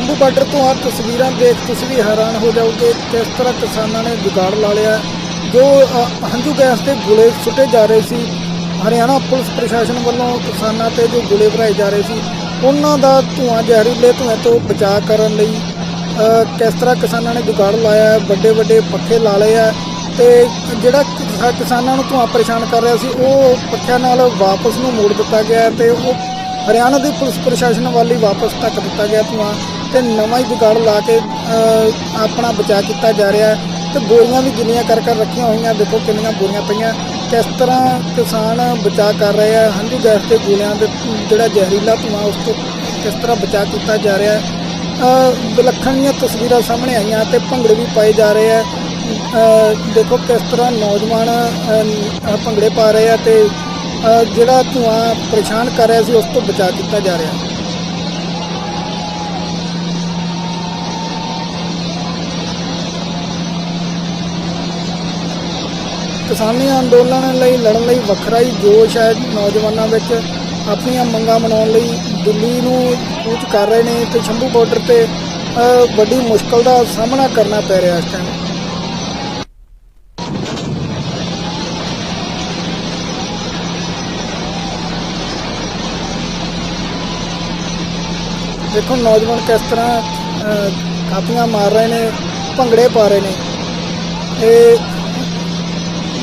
Shambhu border ਤੋਂ ਆ ਤਸਵੀਰਾਂ ਦੇਖ ਤੁਸੀਂ ਵੀ ਹੈਰਾਨ ਹੋ ਜਾਓਗੇ ਕਿਸ ਤਰ੍ਹਾਂ ਕਿਸਾਨਾਂ ਨੇ ਜੁਗਾੜ ਲਾ ਲਿਆ ਜੋ ਹੰਝੂ ਗੈਸ ਦੇ ਗੋਲੇ ਸੁੱਟੇ ਜਾ ਰਹੇ ਸੀ। ਹਰਿਆਣਾ ਪੁਲਿਸ ਪ੍ਰਸ਼ਾਸਨ ਵੱਲੋਂ ਕਿਸਾਨਾਂ ਤੇ ਜੋ ਗੋਲੇ ਭਰਾਏ ਜਾ ਰਹੇ ਸੀ, ਉਹਨਾਂ ਦਾ ਧੂਆਂ ਜ਼ਹਿਰੀਲੇ ਧੂਏ ਤੋਂ ਬਚਾਅ ਕਰਨ ਲਈ ਕਿਸ ਤਰ੍ਹਾਂ ਕਿਸਾਨਾਂ ਨੇ ਜੁਗਾੜ ਲਾਇਆ ਵੱਡੇ ਵੱਡੇ ਪੱਖੇ ਲਾ ਲਏ ਆ ਤੇ ਜਿਹੜਾ ਕਿਸਾਨਾਂ ਨੂੰ ਧੂਆਂ ਪਰੇਸ਼ਾਨ ਕਰ ਰਿਹਾ ਸੀ, ਉਹ ਪੱਖਿਆਂ ਨਾਲ ਵਾਪਸ ਨੂੰ ਮੋੜ ਦਿੱਤਾ ਗਿਆ ਤੇ ਉਹ ਹਰਿਆਣਾ ਦੀ ਪੁਲਿਸ ਪ੍ਰਸ਼ਾਸਨ ਵੱਲ ਹੀ ਵਾਪਸ ਧੱਕ ਦਿੱਤਾ ਗਿਆ ਧੂਆਂ। ਤੇ ਨਵਾਂ ਹੀ ਜੁਗਾੜ ਲਾ ਕੇ ਆਪਣਾ ਬਚਾਅ ਕੀਤਾ ਜਾ ਰਿਹਾ ਹੈ। ਤੇ ਬੋਰੀਆਂ ਵੀ ਗਿਣੀਆਂ ਕਰ ਕਰ ਰੱਖੀਆਂ ਹੋਈਆਂ। ਦੇਖੋ ਕਿੰਨੀਆਂ ਬੋਰੀਆਂ ਪਈਆਂ। ਕਿਸ ਤਰ੍ਹਾਂ ਕਿਸਾਨ ਬਚਾਅ ਕਰ ਰਹੇ ਆ ਹੰਝੂ ਗੈਸ 'ਤੇ ਗੋਲਿਆਂ ਦੇ ਜਿਹੜਾ ਜ਼ਹਿਰੀਲਾ ਧੂਆਂ, ਉਸ ਤੋਂ ਕਿਸ ਤਰ੍ਹਾਂ ਬਚਾਅ ਕੀਤਾ ਜਾ ਰਿਹਾ ਹੈ? ਵਿਲੱਖਣ ਦੀਆਂ ਤਸਵੀਰਾਂ ਸਾਹਮਣੇ ਆਈਆਂ ਤੇ ਭੰਗੜੇ ਵੀ ਪਾਏ ਜਾ ਰਹੇ ਆ ਦੇਖੋ ਕਿਸ ਤਰ੍ਹਾਂ ਨੌਜਵਾਨ ਭੰਗੜੇ ਪਾ ਰਹੇ ਆ ਤੇ ਜਿਹੜਾ ਧੂਆਂ ਪਰੇਸ਼ਾਨ ਕਰ ਰਿਹਾ ਸੀ, ਉਸ ਤੋਂ ਬਚਾਅ ਕੀਤਾ ਜਾ ਰਿਹਾ ਕਿਸਾਨੀ ਅੰਦੋਲਨ ਲਈ ਲੜਨ ਲਈ ਵੱਖਰਾ ਹੀ ਜੋਸ਼ ਹੈ। ਨੌਜਵਾਨਾਂ ਵਿੱਚ ਆਪਣੀਆਂ ਮੰਗਾਂ ਮਨਾਉਣ ਲਈ ਦਿੱਲੀ ਨੂੰ ਕੂਚ ਕਰ ਰਹੇ ਨੇ ਤੇ ਸ਼ੰਭੂ ਬਾਰਡਰ ਤੇ ਵੱਡੀ ਮੁਸ਼ਕਲ ਦਾ ਸਾਹਮਣਾ ਕਰਨਾ ਪੈ ਰਿਹਾ ਇਸ ਟਾਈਮ ਦੇਖੋ ਨੌਜਵਾਨ ਕਿਸ ਤਰ੍ਹਾਂ ਅ, ਕਾਪੀਆਂ ਮਾਰ ਰਹੇ ਨੇ ਭੰਗੜੇ ਪਾ ਰਹੇ ਨੇ। ਇਹ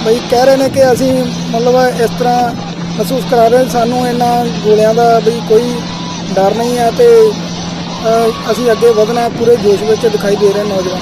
ਬਈ ਕਹਿ ਰਹੇ ਨੇ ਕਿ ਅਸੀਂ ਮਤਲਬ ਇਸ ਤਰ੍ਹਾਂ ਮਹਿਸੂਸ ਕਰਾ ਰਹੇ ਸਾਨੂੰ ਇਹਨਾਂ ਗੋਲਿਆਂ ਦਾ ਵੀ ਕੋਈ ਡਰ ਨਹੀਂ ਹੈ ਤੇ ਅਸੀਂ ਅੱਗੇ ਵਧਣਾ ਪੂਰੇ ਜੋਸ਼ ਵਿੱਚ ਦਿਖਾਈ ਦੇ ਰਹੇ ਨੌਜਵਾਨ।